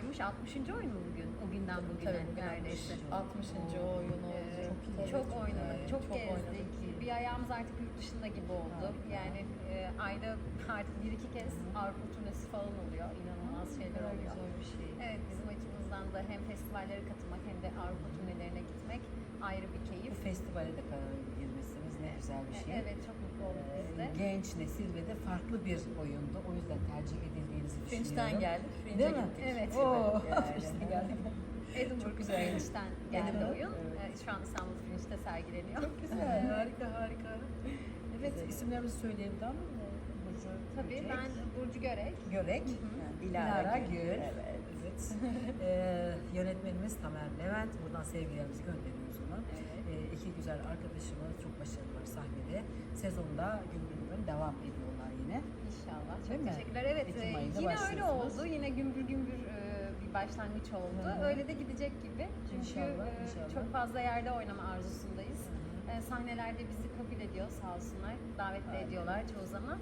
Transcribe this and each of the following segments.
saymış 60. oyun mu bugün? O günden bugüne Tabii bugün neredeyse. 60. oyun oldu. Ee, Tabii, çok oynadık, güzel, çok, gezdik. oynadık. Bir ayağımız artık yurt dışında gibi oldu. Yani e, ayda artık bir iki kez Avrupa turnesi falan oluyor. İnanılmaz şeyler Kadar oluyor. güzel bir şey. Evet bizim açımızdan da hem festivallere katılmak hem de Avrupa turnelerine gitmek ayrı bir keyif. Bu festivale de karar girmesiniz ne güzel bir şey. Evet çok mutlu olduk biz Ee, de. Genç nesil ve de farklı bir oyundu. O yüzden tercih edildiğinizi düşünüyorum. Fringe'den geldik. Fringe'e Değil mi? gittik. Evet. Oo. Fringe'den geldik. Edinburgh Çok güzel. Fringe'den geldi Edinburgh, oyun. evet. Ee, Şu an İstanbul Fringe'de sergileniyor. Çok güzel, harika harika. Evet, Güzel. isimlerimizi söyleyelim tamam mı? Burcu Tabii Böcek, ben Burcu Görek. Görek, hı. Dilara, Dilara Gül. Gül, Evet. Ee, yönetmenimiz Tamer Levent. Buradan sevgilerimizi gönderiyoruz ona. Ee, iki güzel arkadaşımız çok başarılılar sahnede. Sezonda gümbür gümbür devam ediyorlar yine. İnşallah. Çok Değil mi? teşekkürler. Evet e, yine öyle oldu. Yine gümbür gümbür e, bir başlangıç oldu. Hı hı. Öyle de gidecek gibi. Çünkü İnşallah, e, inşallah. çok fazla yerde oynama arzusundayız. E, sahnelerde bizi kabul ediyor sağ olsunlar. Davet de Harika. ediyorlar çoğu zaman.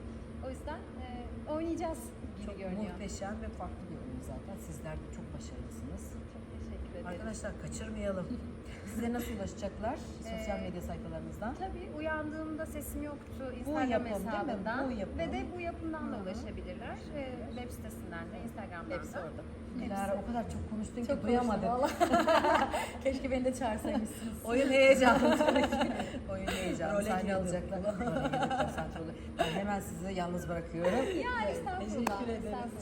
O yüzden e, oynayacağız gibi Çok görünüyor. muhteşem ve farklı bir oyun zaten. Sizler de çok başarılısınız. Çok teşekkür ederim. Arkadaşlar kaçırmayalım. Size nasıl ulaşacaklar? Sosyal Ee, medya sayfalarınızdan. Tabii uyandığımda sesim yoktu Instagram yapım değil mi? hesabından Bu yapım. ve de bu yapımdan da ulaşabilirler. E, web sitesinden de Instagram'dan Hepsi da. orada. Dilara o kadar çok konuştun ki Çok duyamadım. konuştum valla. Keşke beni de çağırsaymışsınız. Oyun heyecanlı. Oyun heyecanlı. Role Sahne girdim. alacaklar. Role. Ben hemen sizi yalnız bırakıyorum. Ya estağfurullah.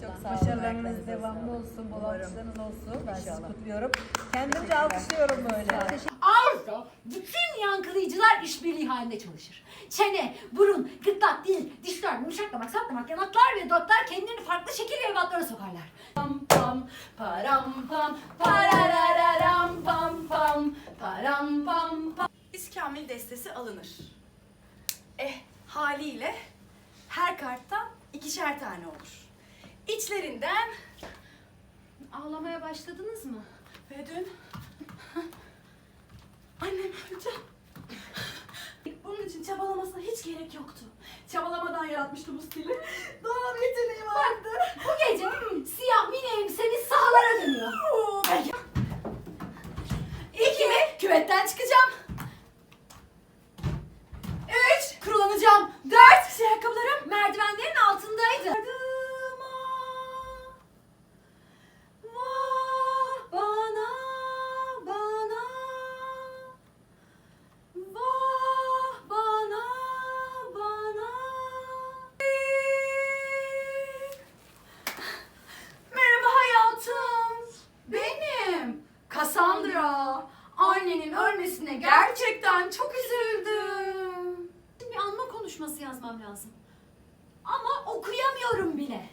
Çok sağ olun. Başarılarınız devamlı olsun, bol alkışlarınız olsun. Ben sizi kutluyorum. Kendimce alkışlıyorum böyle. Ayrıca bütün yankılayıcılar işbirliği halinde çalışır. Çene, burun, gırtlak, dil, dişler, yumuşaklamak, saklamak, yanaklar ve dudaklar kendilerini farklı şekil ve ebatlara sokarlar. Pam pam, param pam, parararam pam pam, param pam pam. İskambil destesi alınır. Eh haliyle her karttan ikişer tane olur. İçlerinden Ağlamaya başladınız mı? ve dün annem öldü. Bunun için çabalamasına hiç gerek yoktu. Çabalamadan yaratmıştı bu stili. Doğal yeteneği vardı. Bu gece siyah mini elbiseniz sahalara dönüyor. İki, küvetten çıkacağım. Üç, kurulanacağım. Dört, şey ayakkabılarım. Merdivenlerin Annenin ölmesine gerçekten çok üzüldüm. Şimdi bir anma konuşması yazmam lazım. Ama okuyamıyorum bile.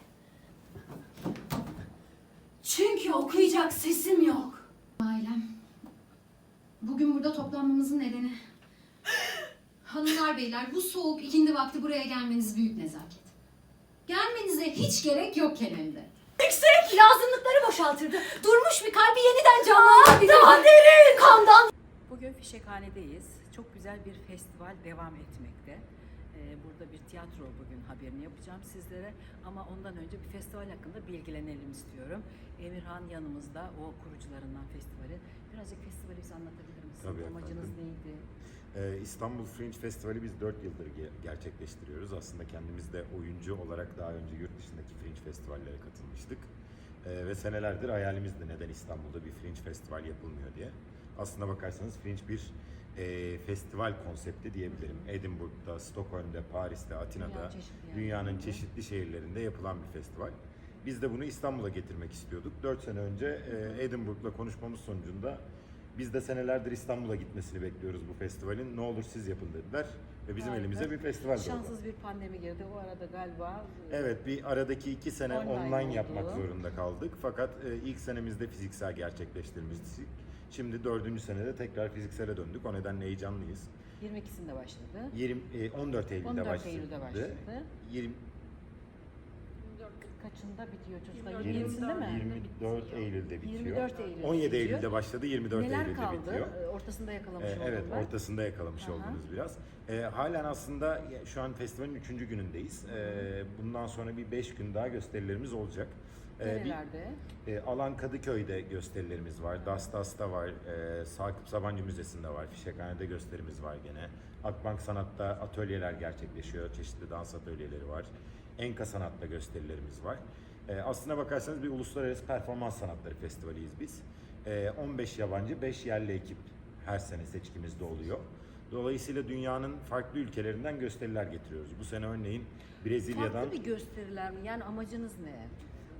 Çünkü okuyacak sesim yok. Ailem. Bugün burada toplanmamızın nedeni. Hanımlar beyler bu soğuk ikindi vakti buraya gelmeniz büyük nezaket. Gelmenize hiç gerek yokken hem de. Yüksek. Lazımlıkları boşaltırdı. Durmuş bir kalbi yeniden canlandırdı. Daha derin. Kandan Bugün Fişekhane'deyiz. Çok güzel bir festival devam etmekte. Ee, burada bir tiyatro bugün haberini yapacağım sizlere. Ama ondan önce bir festival hakkında bilgilenelim istiyorum. Emirhan yanımızda, o kurucularından festivali. Birazcık festivali bize anlatabilir misiniz? Tabii Amacınız efendim. neydi? Ee, İstanbul Fringe Festivali biz 4 yıldır ge- gerçekleştiriyoruz. Aslında kendimiz de oyuncu olarak daha önce yurt dışındaki Fringe festivallere katılmıştık. Ee, ve senelerdir hayalimizdi neden İstanbul'da bir Fringe Festival yapılmıyor diye. Aslına bakarsanız Fringe bir e, festival konsepti diyebilirim. Edinburgh'da, Stockholm'da, Paris'te, Atina'da, Dünya çeşitli dünyanın çeşitli şehirlerinde yapılan bir festival. Biz de bunu İstanbul'a getirmek istiyorduk. 4 sene önce e, Edinburgh'la konuşmamız sonucunda biz de senelerdir İstanbul'a gitmesini bekliyoruz bu festivalin. Ne olur siz yapın dediler ve bizim Harika. elimize bir festival doğdu. Şanssız bir pandemi girdi. O arada galiba e, Evet bir aradaki iki sene Online online, oldu. yapmak zorunda kaldık. Fakat e, ilk senemizde fiziksel gerçekleştirmiştik. Şimdi dördüncü senede tekrar fiziksele döndük. O nedenle heyecanlıyız. 22'sinde başladı. 20, e, 14 Eylül'de 14 başladı. Eylül'de başladı. 20, Kaçında bitiyor çocuklar? 20 27'sinde mi? 24 Eylül'de bitiyor. 24 Eylül'de 17 bitiyor. Eylül'de başladı, 24 Neler Eylül'de kaldı? bitiyor. Ee, Ortasında yakalamış Ee, oldum evet, ben. ortasında yakalamış Aha. oldunuz biraz. Ee, halen aslında şu an festivalin üçüncü günündeyiz. Ee, bundan sonra bir beş gün daha gösterilerimiz olacak. Ee, bir- Nerelerde? E, Alan Kadıköy'de gösterilerimiz var. Dastas'ta var. E, Sakıp Sabancı Müzesi'nde var. Fişekhane'de gösterimiz var gene. Akbank Sanat'ta atölyeler gerçekleşiyor. Çeşitli dans atölyeleri var. Enka Sanat'ta gösterilerimiz var. E, aslına bakarsanız bir uluslararası performans sanatları festivaliyiz biz. E, 15 yabancı, 5 yerli ekip her sene seçkimizde oluyor. Dolayısıyla dünyanın farklı ülkelerinden gösteriler getiriyoruz. Bu sene örneğin Brezilya'dan... Farklı bir gösteriler mi? Yani amacınız ne?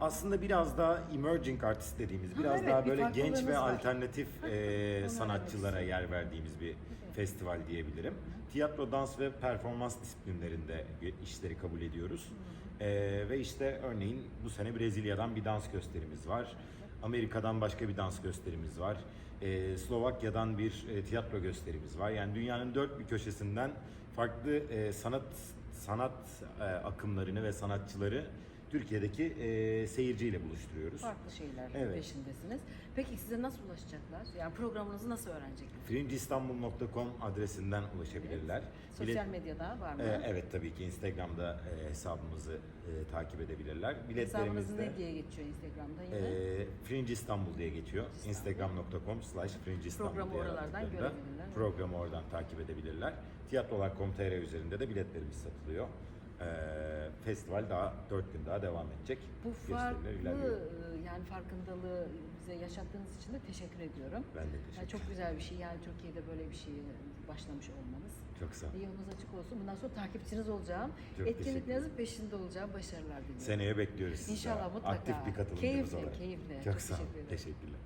Aslında biraz daha emerging artist dediğimiz, biraz evet, daha bir böyle genç ve var. alternatif e, sanatçılara yer verdiğimiz bir festival diyebilirim. Tiyatro, dans ve performans disiplinlerinde işleri kabul ediyoruz. E, ve işte örneğin bu sene Brezilya'dan bir dans gösterimiz var. Amerika'dan başka bir dans gösterimiz var. E, Slovakya'dan bir e, tiyatro gösterimiz var. Yani dünyanın dört bir köşesinden farklı e, sanat sanat e, akımlarını ve sanatçıları Türkiye'deki e, seyirciyle buluşturuyoruz. Farklı şeyler Evet. peşindesiniz. Peki size nasıl ulaşacaklar? Yani programınızı nasıl öğrenecekler? fringeistanbul.com adresinden ulaşabilirler. Sosyal Bilet- medyada var mı? E, evet tabii ki Instagram'da e, hesabımızı e, takip edebilirler. Hesabınız Biletlerimiz de ne diye geçiyor Instagram'da yine? e, Fringe İstanbul diye geçiyor. Instagram.com slash Fringe İstanbul Programı diye oralardan aradıklarında görebilirler. Programı oradan takip edebilirler. Tiyatrolar.com.tr üzerinde de biletlerimiz satılıyor. E, festival daha 4 gün daha devam edecek. Bu farklı ilerliyor. e, yani farkındalığı bize yaşattığınız için de teşekkür ediyorum. Ben de teşekkür Yani çok güzel bir şey yani Türkiye'de böyle bir şeye başlamış olmanız. Çok sağ olun. Yolunuz açık olsun. Bundan sonra takipçiniz olacağım. Çok Etkinliklerinizin peşinde olacağım. Başarılar diliyorum. Seneye bekliyoruz sizi. İnşallah mutlaka. Aktif bir katılımcımız Keyifle, olarak. keyifle. Çok, Çok sağ olun. teşekkür ederim. Teşekkürler.